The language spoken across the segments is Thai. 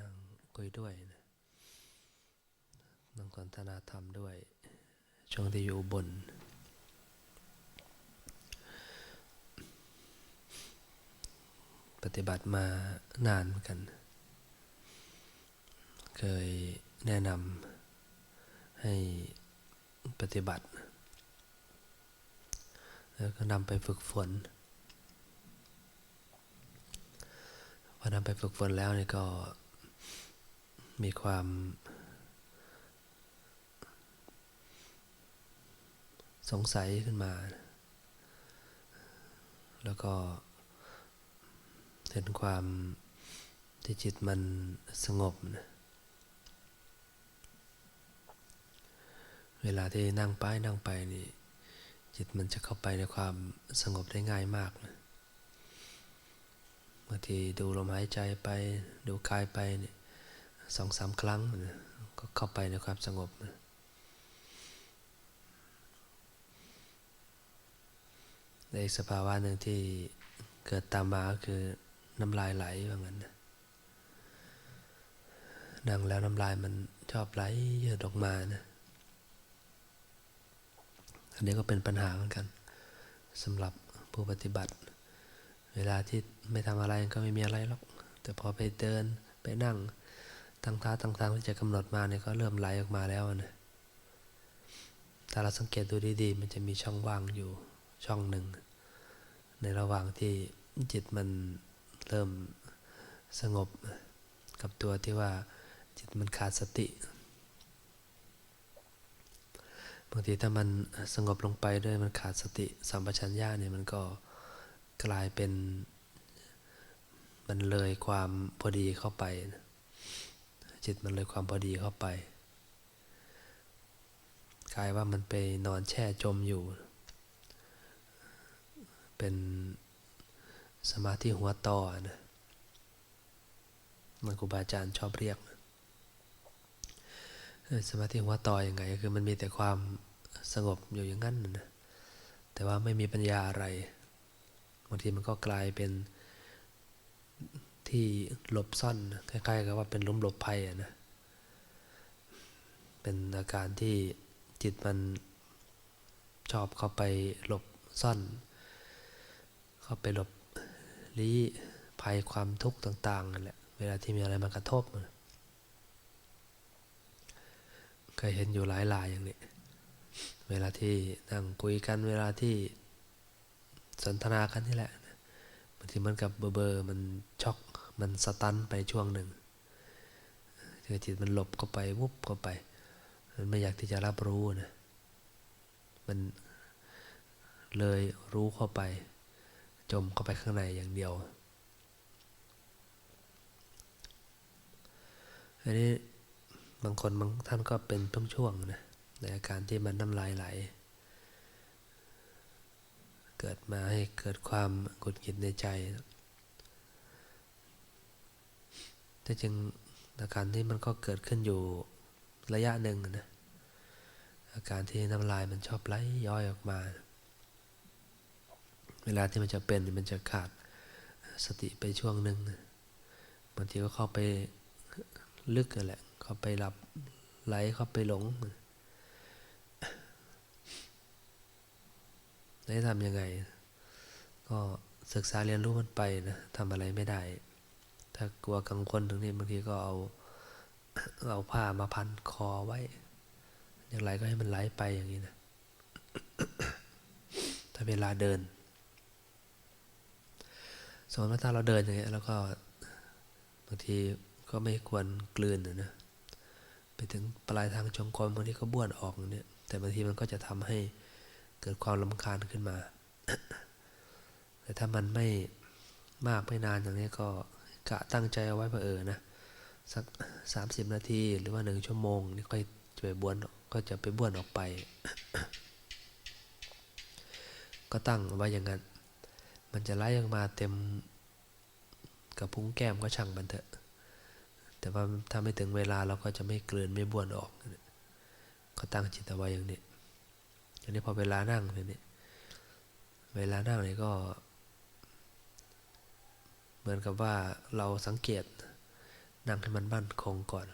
นั่งคุยด้วยนะนั่งสนทนาธรรมด้วย ช่วงที่อยู่บน ปฏิบัติมานานเหมือนกัน เคยแนะนำให้ปฏิบัติ แล้วก็นำไปฝึกฝนพอนำไปฝึกฝนแล้วนี่ก็ มีความ สงสัยขึ้นมา แล้วก็ เห็นความที่จิตมันสงบนะเวลาที่นั่งไปนั่งไปนี่จิตมันจะเข้าไปในความสงบได้ง่ายมากนะบางทีดูลมหายใจไปดูกายไปเนี่ย สองสามครั้งก็เข้าไปในความสงบในอีกสภาวะหนึ่งที่เกิดตามมาก็คือน้ำลายไหลว่างั้นนั่งแล้วน้ำลายมันชอบไหลเยอะออกมานะอันนี้ก็เป็นปัญหาเหมือนกันสำหรับผู้ปฏิบัติ เวลาที่ไม่ทำอะไรก็ไม่มีอะไรหรอก แต่พอไปเดินไปนั่ง ท่าตั้งทางที่จะกำหนดมาเนี่ยก็เริ่มไหลออกมาแล้วนะถ้าเราสังเกตดูดีๆ มันจะมีช่องว่างอยู่ช่องหนึ่ง ในระหว่างที่จิตมันเริ่มสงบกับตัวที่ว่าจิตมันขาดสติบางทีถ้ามันสงบลงไปด้วยมันขาดสติสัมปชัญญะเนี่ยมันก็กลายเป็นมันเลยความพอดีเข้าไปนะ จิตมันเลยความพอดีเข้าไปกลายว่ามันไปนอนแช่จมอยู่ เป็นสมาธิหัวต่อนะมันครูบาอาจารย์ชอบเรียก สมาธิหัวต่ออยังไงก็คือมันมีแต่ความสงบอยู่อย่างนั้นนะแต่ว่าไม่มีปัญญาอะไรบางทีมันก็กลายเป็น ที่หลบซ่อนคล้ายๆกับว่าเป็นลุมหลบภัยอะนะ เป็นอาการที่จิตมันชอบเข้าไปหลบซ่อน เข้าไปหลบลี้ภัยความทุกข์ต่างๆนั่นแหละเวลาที่มีอะไรมากระทบเคยเห็นอยู่หลายรายอย่างนี้ เวลาที่นั่งคุยกันเวลาที่สนทนากันนี่แหละบางทีมันกับเบอร์เบอร์มันช็อก มันสตันไปช่วงหนึ่งจิตมันหลบเข้าไปวุบเข้าไป มันไม่อยากที่จะรับรู้นะ มันเลยรู้เข้าไป จมเข้าไปข้างในอย่างเดียว อันนี้บางคนบางท่านก็เป็นช่วงๆนะ ในอาการที่มันน้ำลายไหล เกิดมาให้เกิดความกุดกิดในใจ แต่จึงอาการที่มันก็เกิดขึ้นอยู่ระยะหนึ่งนะอาการที่น้ำลายมันชอบไหลย้อยออกมา เวลาที่มันจะเป็นมันจะขาดสติไปช่วงหนึ่งบางทีก็เข้าไปลึกกันแหละ เข้าไปหลับไหลเข้าไปหลงได้ทำยังไง ก็ศึกษาเรียนรู้มันไปนะทำอะไรไม่ได้ ถ้ากลัวกังวลตรงนี้บางทีก็เอาเอาผ้ามาพันคอไว้ อย่างไรก็ให้มันไหลไปอย่างนี้นะถ้าเวลาเดิน สมมติว่าถ้าเราเดินอย่างเงี้ยแล้วก็บางทีก็ไม่ควรกลืนนะไปถึงปลายทางจงกรมบางทีก็บ้วนออกเนี่ย แต่บางทีมันก็จะทำให้เกิดความลำคาญขึ้นมา แต่ถ้ามันไม่มากไม่นานอย่างนี้ก็ กะตั้งใจเอาไว้เพื่ออนะสัก30นาทีหรือว่าหนึ่งชั่วโมงนี่ค่อยจะไปบ้วนก็จะไปบ้วนออกไป ก็ตั้งไว้อย่างนั้น มันจะไล่ออกมาเต็มกับพุ้งแก้มก็ช่างมันเถอะ แต่ว่าถ้าไม่ถึงเวลาเราก็จะไม่เกลือนไม่บ้วนออก ก็ตั้งจิตเอาไว้อย่างนี้อันนี้พอเวลานั่งเนี่ยเวลานั่งนี่ก็ เหมือนกับว่าเราสังเกตนั่งให้มันมั่นคงก่อน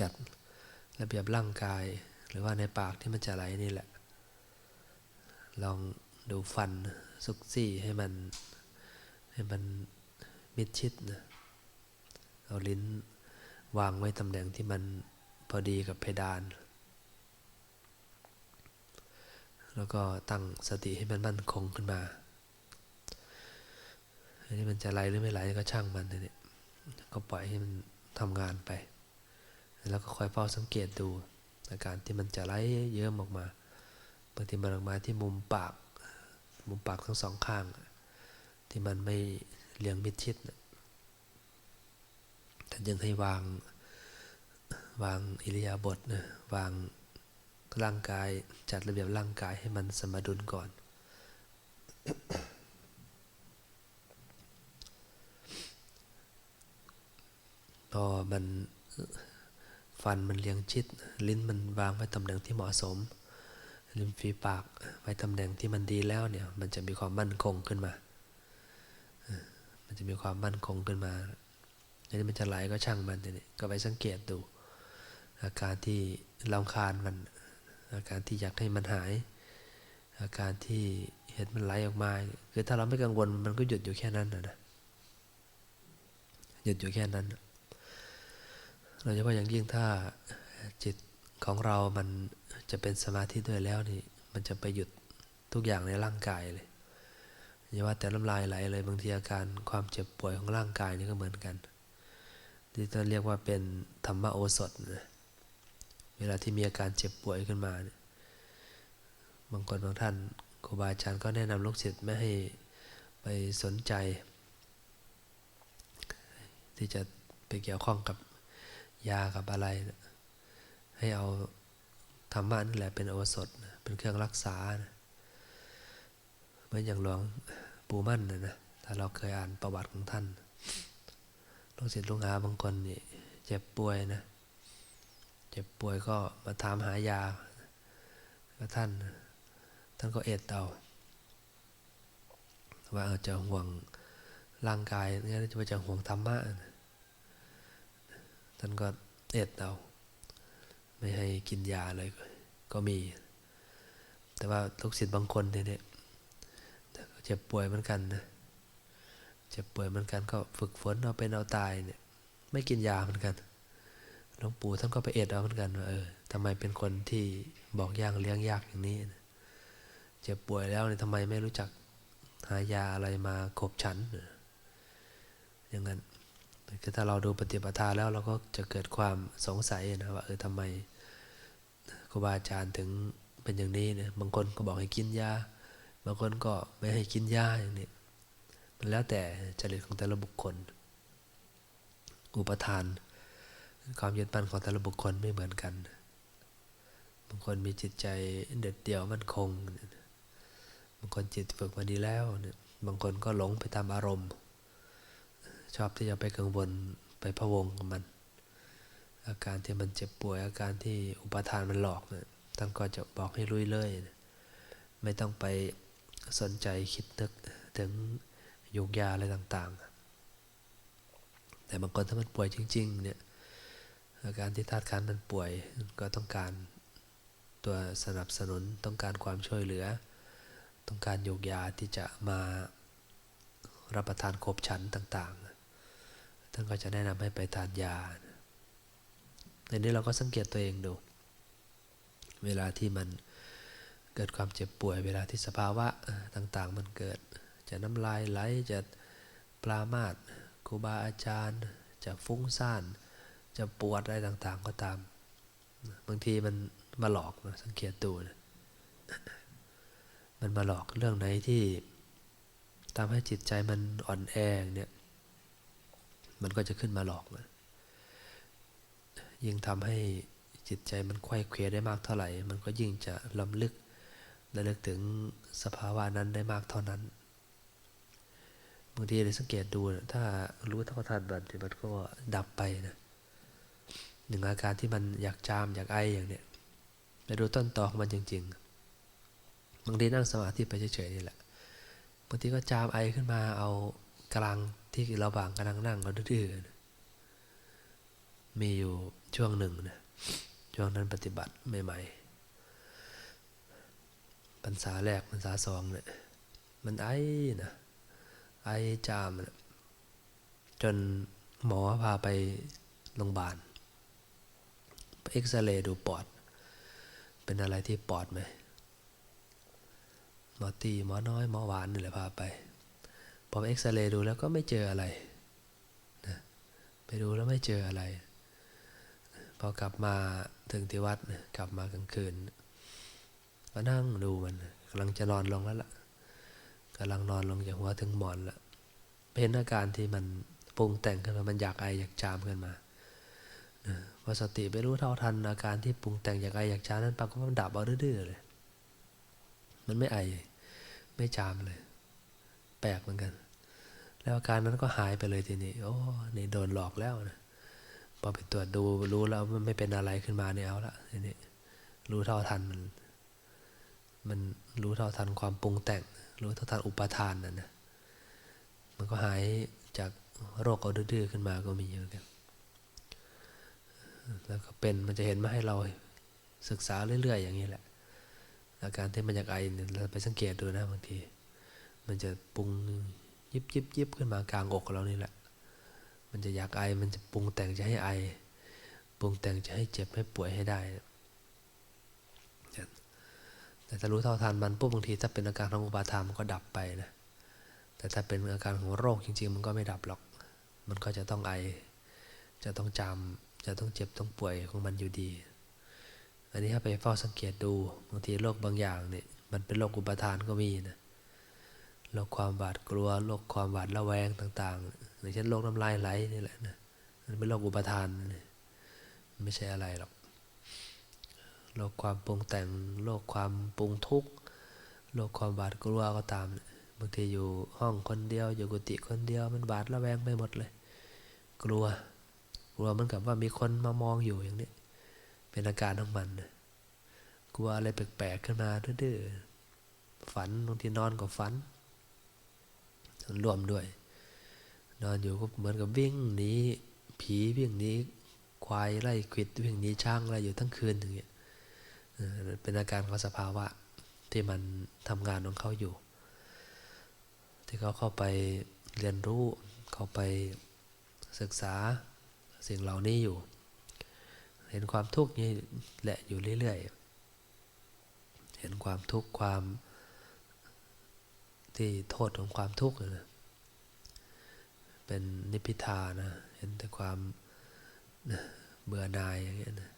จัดระเบียบร่างกายหรือว่าในปากที่มันจะไหลนี่แหละ ลองดูฟันสุกซี่ให้มันให้มันมิดชิดนะเอาลิ้นวางไว้ตำแหน่งที่มันพอดีกับเพดาน แล้วก็ตั้งสติให้มันมั่นคงขึ้นมา อันนี้มันจะไหลหรือไม่ไหลก็ช่างมันเนี่ยก็ปล่อยให้มันทำงานไป แล้วก็คอยเฝ้าสังเกตดูอาการที่มันจะไหลเยิ้มออกมาบางทีมันออกมาที่มุมปาก มุมปากทั้งสองข้าง ที่มันไม่เลียงมิดชิดท่านยังให้วางวางอิริยาบถนะวางร่างกายจัดระเบียบร่างกายให้มันสมดุลก่อนพ อมันฟันมันเรียงชิด ลิ้นมันวางไว้ตำแหน่งที่เหมาะสมริมฝีปากไว้ตำแหน่งที่มันดีแล้วเนี่ยมันจะมีความมั่นคงขึ้นมา มันจะมีความมั่นคงขึ้นมาอันนี้มันจะไหลก็ช่างมันเนี่ยก็ไปสังเกตดู อาการที่ลำคาญมัน อาการที่อยากให้มันหาย อาการที่เห็นมันไหลออกมาคือถ้าเราไม่กังวลมันก็หยุดอยู่แค่นั้นนะนะหยุดอยู่แค่นั้น โดยเฉพาะอย่างยิ่งถ้าจิตของเรามันจะเป็นสมาธิด้วยแล้วนี่ มันจะไปหยุดทุกอย่างในร่างกายเลยอย่าว่าแต่น้ำลายไหลเลยบางทีอาการความเจ็บป่วยของร่างกายนี่ก็เหมือนกัน ที่จะเรียกว่าเป็นธรรมโอสถนะเวลาที่มีอาการเจ็บป่วยขึ้นมาเนี่ยบางคนบางท่านครูบาอาจารย์ก็แนะนำลูกศิษย์ไม่ให้ไปสนใจ ที่จะไปเกี่ยวข้องกับ ยากับอะไร ให้เอาธรรมะนี่แหละเป็นโอสถนะเป็นเครื่องรักษานะเหมือนอย่างหลวงปู่มั่นนะนะถ้าเราเคยอ่านประวัติของท่านลูกศิษย์ลูกหาบางคนนี่เจ็บป่วยนะ เจ็บป่วยก็มาถามหายาก็ท่าน ท่านก็เอ็ดเอาว่าอาจะห่วงร่างกายงั้นจะจะห่วงธรรมะนะ ท่านก็เอ็ดเอาไม่ให้กินยาเลยก็มี แต่ว่าลูกศิษย์บางคนเนี่ยเจ็บป่วยเหมือนกันนะเจ็บป่วยเหมือนกันก็ฝึกฝนเอาเป็นเอาตายเนี่ย ไม่กินยาเหมือนกันหลวงปู่ท่านก็ไปเอ็ดเอาเหมือนกันว่าเออทำไมเป็นคนที่บอกย่างเลี้ยงยากอย่างนี้นะเจ็บป่วยแล้วเนี่ยทำไมไม่รู้จักหายาอะไรมาขบฉันอย่างนั้น คือถ้าเราดูปฏิปทาแล้วเราก็จะเกิดความสงสัยนะว่าเออทำไมครูบาอาจารย์ถึงเป็นอย่างนี้เนี่ยบางคนก็บอกให้กินยาบางคนก็ไม่ให้กินยาอย่างนี้มันแล้วแต่จริตของแต่ละบุคคล อุปทาน ความยึดมั่นของแต่ละบุคคลไม่เหมือนกัน บางคนมีจิตใจเด็ดเดี่ยวมั่นคง บางคนจิตฝึกมาดีแล้วเนี่ยบางคนก็หลงไปตามอารมณ์ ชอบที่จะไปกังวลไปพะวงกับมัน อาการที่มันเจ็บป่วย อาการที่อุปทานมันหลอกเนี่ยท่านก็จะบอกให้ลุยเลยไม่ต้องไปสนใจคิดนึกถึงยุกยาอะไรต่างๆ แต่บางคนถ้ามันป่วยจริง ๆ เนี่ยอาการที่ธาตุขันมันป่วยก็ต้องการตัวสนับสนุนต้องการความช่วยเหลือ ต้องการยกยาที่จะมารับประทานครบชั้นต่าง ๆ ท่านก็จะแนะนำให้ไปทานยาในนี้เราก็สังเกตตัวเองดู เวลาที่มันเกิดความเจ็บป่วย เวลาที่สภาวะต่างๆ มันเกิด จะน้ำลายไหล จะปรามาสครูบาอาจารย์ จะฟุ้งซ่าน จะปวดอะไรต่างๆ ก็ตาม บางทีมันมาหลอกนะสังเกตดูนะมันมาหลอกเรื่องไหนที่ทำให้จิตใจมันอ่อนแอเนี่ย มันก็จะขึ้นมาหลอกนะยิ่งทำให้จิตใจมันไข้เควได้มากเท่าไหร่ มันก็ยิ่งจะลำลึกและลึกถึงสภาวะนั้นได้มากเท่านั้นบางทีเราสังเกตดูนะถ้ารู้เท่าทันมันมันก็ดับไปนะหนึ่งอาการที่มันอยากจามอยากไออย่างเนี้ยไปดูต้นตอของมันจริง ๆ บางทีนั่งสมาธิไปเฉยๆนี่แหละบางทีก็จามไอขึ้นมาเอา กลางที่ระหว่างกำลังนั่งก็ดื้อมีอยู่ช่วงหนึ่งนะช่วงนั้นปฏิบัติใหม่ๆพรรษาแรกพรรษาสองเนี่ยมันไอ้นะไอ้จามนะจนหมอพาไปโรงพยาบาลเอ็กซเรย์ดูปอด เป็นอะไรที่ปอดไหมหมอตีหมอน้อยหมอหวานนี่แหละพาไป อไปเอ็กซเรย์ดูแล้วก็ไม่เจออะไรนะไปดูแล้วไม่เจออะไร พอกลับมาถึงที่วัดนะกลับมากลางคืนก็นั่งดูมันกำลังจะนอนลงแล้วล่ะกำลังนอนลงจากหัวถึงหมอนละเป็นอาการที่มันปรุงแต่งขึ้นมา มันอยากไออยากจามขึ้นมาพอสติไปรู้เท่าทันอาการที่ปรุงแต่งอยากไออยากจามนั้นปรากฏว่ามันดับเอาดื้อเลย มันไม่ไอ ไม่จามเลย แปลกเหมือนกัน แล้วอาการนั้นก็หายไปเลยทีนี้โอ้นี่โดนหลอกแล้วนะพอไปตรวจดูรู้แล้วมันไม่เป็นอะไรขึ้นมาเนี่ยเอาละทีนี้รู้เท่าทันมัน มันรู้เท่าทันความปรุงแต่ง รู้เท่าทันอุปทานนั่นนะมันก็หายจากโรคเอาดื้อขึ้นมาก็มีเหมือนกันแล้วก็เป็นมันจะเห็นมาให้เราศึกษาเรื่อย ๆ อย่างนี้แหละ อาการที่มันอยากไอเนี่ยเราไปสังเกตดูนะบางที มันจะปรุง ยิบยิบยิบขึ้นมากลางอกเรานี่แหละ มันจะอยากไอมันจะปรุงแต่งจะให้ไอปรุงแต่งจะให้เจ็บให้ป่วยให้ได้ แต่ถ้ารู้เท่าทันมันปุ๊บบางทีถ้าเป็นอาการของอุปาทานมันก็ดับไปนะ แต่ถ้าเป็นอาการของโรคจริง ๆ มันก็ไม่ดับหรอก มันก็จะต้องไอ จะต้องจำจะต้องเจ็บต้องป่วยของมันอยู่ดี อันนี้ถ้าไปเฝ้าสังเกตดูบางทีโรคบางอย่างเนี่ยมันเป็นโรคอุปทานก็มีนะ โรคความหวาดกลัวโรคความหวาดระแวงต่างๆอย่างเช่นโรคน้ำลายไหลนี่แหละนะมันเป็นโรคอุปทานนะไม่ใช่อะไรหรอกโรคความปรุงแต่งโรคความปรุงทุกข์โรคความหวาดกลัวก็ตามบางทีอยู่ห้องคนเดียวอยู่กุฏิคนเดียวมันหวาดระแวงไปหมดเลย กลัวกลัวเหมันกับว่ามีคนมามองอยู่อย่างนี้เป็นอาการของมันนะกลัวอะไรแปลกๆขึ้นมาดื้อๆฝันบางทีนอนก็ฝัน รวมด้วย นอนอยู่ก็เหมือนกับวิ่งหนีผีวิ่งหนีควายไล่ขิดวิ่งหนีช้างอะไรอยู่ทั้งคืนอย่างเงี้ยเป็นอาการของสภาวะที่มันทำงานของเขาอยู่ ที่เขาเข้าไปเรียนรู้เข้าไปศึกษาสิ่งเหล่านี้อยู่ เห็นความทุกข์นี่แหละอยู่เรื่อยๆ เห็นความทุกข์ความ ที่โทษของความทุกข์นะเป็นนิพพิทานะ เห็นแต่ความเบื่อหน่ายอย่างเงี้ยนะ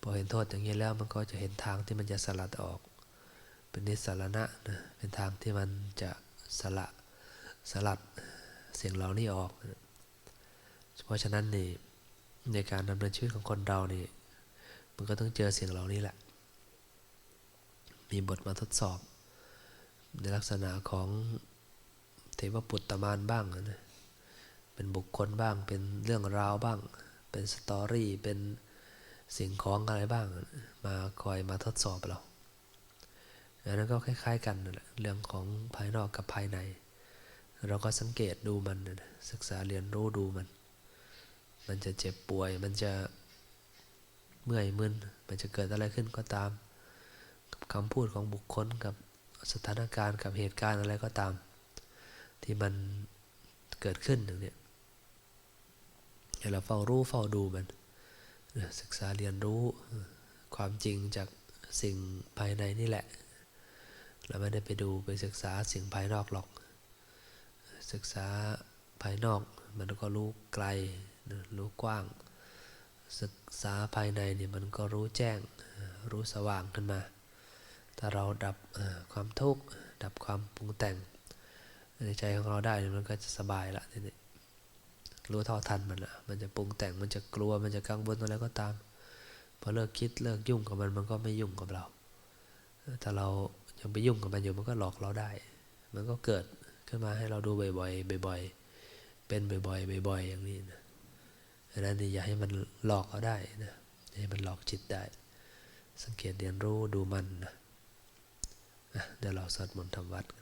พอเห็นโทษอย่างนี้แล้วมันก็จะเห็นทางที่มันจะสลัดออก เป็นนิสสารณะนะเป็นทางที่มันจะสละสลัดเสียงเหล่านี้ออกนะเพราะฉะนั้นนี่ในการดำเนินชีวิตของคนเรานี่มันก็ต้องเจอเสียงเหล่านี้แหละ มีบทมาทดสอบ ในลักษณะของเทวปุตตมานบ้างนะเป็นบุคคลบ้าง เป็นเรื่องราวบ้าง เป็นสตอรี่ เป็นสิ่งของอะไรบ้าง มาคอยมาทดสอบเราอันนั้นก็คล้าย ๆ กันนะเรื่องของภายนอกกับภายใน เราก็สังเกตดูมันนะศึกษาเรียนรู้ดูมัน มันจะเจ็บป่วย มันจะเมื่อยมึน มันจะเกิดอะไรขึ้นก็ตาม กับคำพูดของบุคคลกับ สถานการณ์กับเหตุการณ์อะไรก็ตาม ที่มันเกิดขึ้นอย่างนี้ให้เราเฝ้ารู้เฝ้าดูมัน ศึกษาเรียนรู้ความจริงจากสิ่งภายในนี่แหละ เราไม่ได้ไปดูไปศึกษาสิ่งภายนอกหรอก ศึกษาภายนอกมันก็รู้ไกลรู้กว้าง ศึกษาภายในนี่มันก็รู้แจ้งรู้สว่างขึ้นมา ถ้าเราดับความทุกข์ดับความปรุงแต่งในใจของเราได้มันก็จะสบายละทีนี้รู้เท่าทันมันละมันจะปรุงแต่งมันจะกลัวมันจะกังวลอะไรก็ตามพอเลิกคิดเลิกยุ่งกับมันมันก็ไม่ยุ่งกับเรา ถ้าเรายังไปยุ่งกับมันอยู่มันก็หลอกเราได้ มันก็เกิดขึ้นมาให้เราดูบ่อยๆบ่อยๆ เป็นบ่อยๆบ่อยๆอย่างนี้นะดังนั้นอย่าให้มันหลอกเราได้นะให้มันหลอกจิตได้ สังเกตเรียนรู้ดูมันนะ เดี๋ยวเราสวดมนต์ทำวัดกัน